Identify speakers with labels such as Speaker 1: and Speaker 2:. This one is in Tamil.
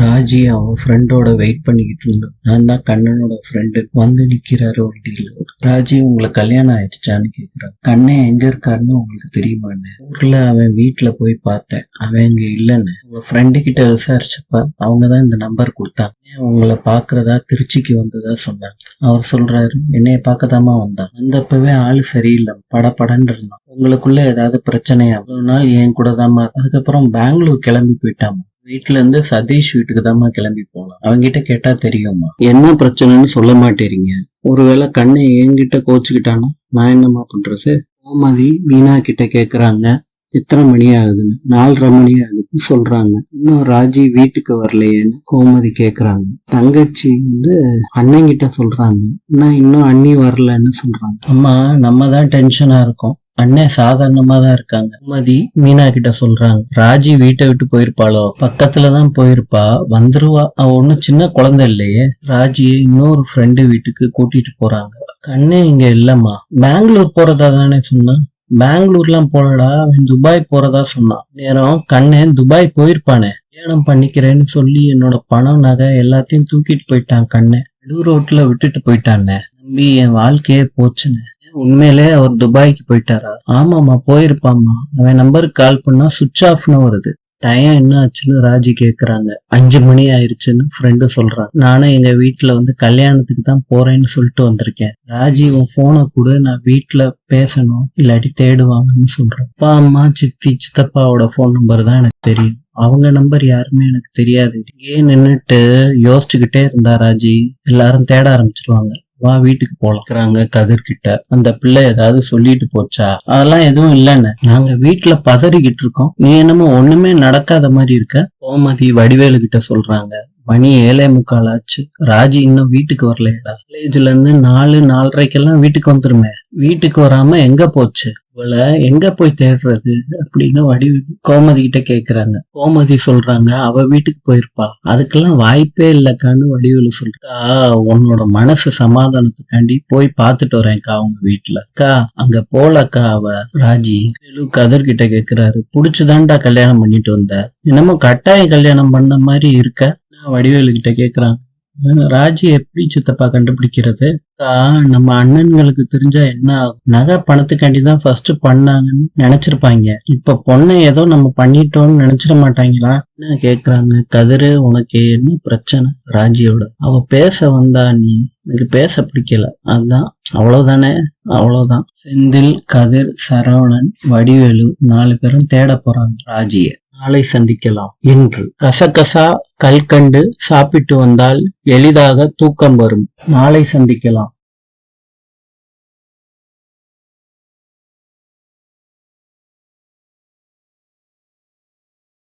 Speaker 1: ராஜி அவன் ஃப்ரெண்டோட வெயிட் பண்ணிக்கிட்டு இருந்தான் நான் தான் கண்ணனோட ஃப்ரெண்டு வந்து நிக்கிறாரு வண்டியில ராஜி உங்களை கல்யாணம் ஆயிடுச்சான்னு கேக்குறான். கண்ணன் எங்க இருக்காருன்னு உங்களுக்கு தெரியுமான்னு? ஊர்ல அவன் வீட்டுல போய் பார்த்தேன். அவன் இங்க இல்லைன்னு. உங்க ஃப்ரெண்டு கிட்ட விசாரிச்சப்ப. அவங்க தான் இந்த நம்பர் கொடுத்தாங்க. உங்களை பாக்குறதா திருச்சிக்கு வந்ததா சொன்னாங்க. அவர் சொல்றாரு என்னைய பார்க்கதாமா வந்தான். வந்தப்பவே ஆளு சரியில்லை. படபடன்னு இருந்தான். உங்களுக்குள்ள ஏதாவது பிரச்சனையா? அவ்வளவு நாள் என் கூட தாமா அதுக்கப்புறம் பெங்களூர் கிளம்பி போயிட்டாமா வீட்டுல இருந்து சதீஷ் வீட்டுக்கு தாம்மா கிளம்பி போலாம் அவங்கிட்ட கேட்டா தெரியுமா என்ன பிரச்சனைன்னு சொல்ல மாட்டேறீங்க. ஒருவேளை கண்ணை என்கிட்ட கோச்சுக்கிட்டானா? நான் என்னம்மா பண்றது? கோமதி மீனா கிட்ட கேக்குறாங்க. எத்தனை மணி ஆகுதுன்னு. நாலரை மணி ஆகுதுன்னு சொல்றாங்க. இன்னும் ராஜி வீட்டுக்கு வரலையேன்னு கோமதி கேக்குறாங்க. தங்கச்சி வந்து அண்ணன் கிட்ட சொல்றாங்க. நான் இன்னும் அண்ணி வரலன்னு சொல்றாங்க. அம்மா நம்ம தான் டென்ஷனா இருக்கோம். அண்ணன் சாதாரணமா தான் இருக்காங்க. மதி மீனா கிட்ட சொல்றாங்க. ராஜி வீட்டை விட்டு போயிருப்பாளோ? பக்கத்துல தான் போயிருப்பா. வந்துருவா. அவ ஒண்ணும் சின்ன குழந்தை இல்லையே. ராஜியை இன்னொரு ஃப்ரெண்டு வீட்டுக்கு கூட்டிட்டு போறாங்க. கண்ணே இங்க இல்லம்மா. பெங்களூர் போறதா தானே சொன்னா பெங்களூர்லாம் போலடா. அவன் துபாய் போறதா சொன்னான். நேரம் கண்ணன் துபாய் போயிருப்பானே. கல்யாணம் பண்ணிக்கிறேன்னு சொல்லி என்னோட பணம் நகை எல்லாத்தையும் தூக்கிட்டு போயிட்டான் கண்ணன் நடு ரோட்ல விட்டுட்டு போயிட்டானே. நம்பி என் வாழ்க்கையே போச்சுன்னு. உண்மையிலே அவர் துபாய்க்கு போயிட்டாரா? ஆமாம்மா போயிருப்பாம்மா. அவன் நம்பருக்கு கால் பண்ணா சுவிட்ச் ஆஃப்னு வருது. டைம் என்ன ஆச்சுன்னு ராஜி கேக்குறாங்க. அஞ்சு மணி ஆயிருச்சுன்னு ஃப்ரெண்டு சொல்றான். நானும் எங்க வீட்டுல வந்து கல்யாணத்துக்கு தான் போறேன்னு சொல்லிட்டு வந்திருக்கேன். ராஜி உன் போனை கூட நான் வீட்டுல பேசணும் இல்லாட்டி தேடுவாங்கன்னு சொல்றேன். அப்பா அம்மா சித்தி சித்தப்பாவோட ஃபோன் நம்பர் தான் எனக்கு தெரியும். அவங்க நம்பர் யாருமே எனக்கு தெரியாது. இங்கேயே நின்னுட்டு யோசிச்சுக்கிட்டே இருந்தா ராஜி எல்லாரும் தேட ஆரம்பிச்சிருவாங்க. வா வீட்டுக்கு போலக்குறாங்க கதிர்கிட்ட. அந்த பிள்ளை ஏதாவது சொல்லிட்டு போச்சா? அதெல்லாம் எதுவும் இல்லைன்னு. நாங்க வீட்டுல பதறிக்கிட்டு இருக்கோம். நீ என்னமோ ஒண்ணுமே நடக்காத மாதிரி இருக்க. கோமதி வடிவேலு கிட்ட சொல்றாங்க. மணி ஏழே முக்கால் ஆச்சு ராஜி இன்னும் வீட்டுக்கு வரலையடா. காலேஜ்ல இருந்து நாலு நாலரைக்கெல்லாம் வீட்டுக்கு வந்துருமே. வீட்டுக்கு வராம எங்க போச்சு? இவளை எங்க போய் தேடுறது அப்படின்னு வடிவேலு கோமதி கிட்ட கேக்குறாங்க. கோமதி சொல்றாங்க அவ வீட்டுக்கு போயிருப்பா. அதுக்கெல்லாம் வாய்ப்பே இல்லக்கான்னு வடிவேலு சொல்லிட்டா உன்னோட மனசு சமாதானத்துக்காண்டி போய் பார்த்துட்டு வரேன்க்கா அவங்க வீட்டுல அக்கா அங்க போலக்கா அவ. ராஜி கதர் கிட்ட கேக்குறாரு புடிச்சுதான்டா கல்யாணம் பண்ணிட்டு வந்த. என்னமோ கட்டாயம் கல்யாணம் பண்ண மாதிரி இருக்க. வடிவேலு கிட்ட கேக்குறாங்க ராஜி எப்படி சித்தப்பா கண்டுபிடிக்கிறது? நம்ம அண்ணன்களுக்கு தெரிஞ்சா என்ன ஆகும்? நகை பணத்துக்காண்டி தான் ஃபர்ஸ்ட் பண்ணாங்கன்னு நினைச்சிருப்பாங்க. இப்ப பொண்ணை ஏதோ நம்ம பண்ணிட்டோம்னு நினைச்சிட மாட்டாங்களா? என்ன கேக்குறாங்க? கதிரு உனக்கு என்ன பிரச்சனை? ராஜியோட. அவ பேச வந்தா நீ எனக்கு பேச பிடிக்கல. அதுதான் அவ்வளவுதானே? அவ்வளவுதான். செந்தில் கதிர் சரவணன் வடிவேலு நாலு பேரும் தேட போறாங்க. ராஜிய. நாளை சந்திக்கலாம் இன்று கசகசா கல்கண்டு சாப்பிட்டு வந்தால் எளிதாக தூக்கம் வரும். நாளை சந்திக்கலாம்.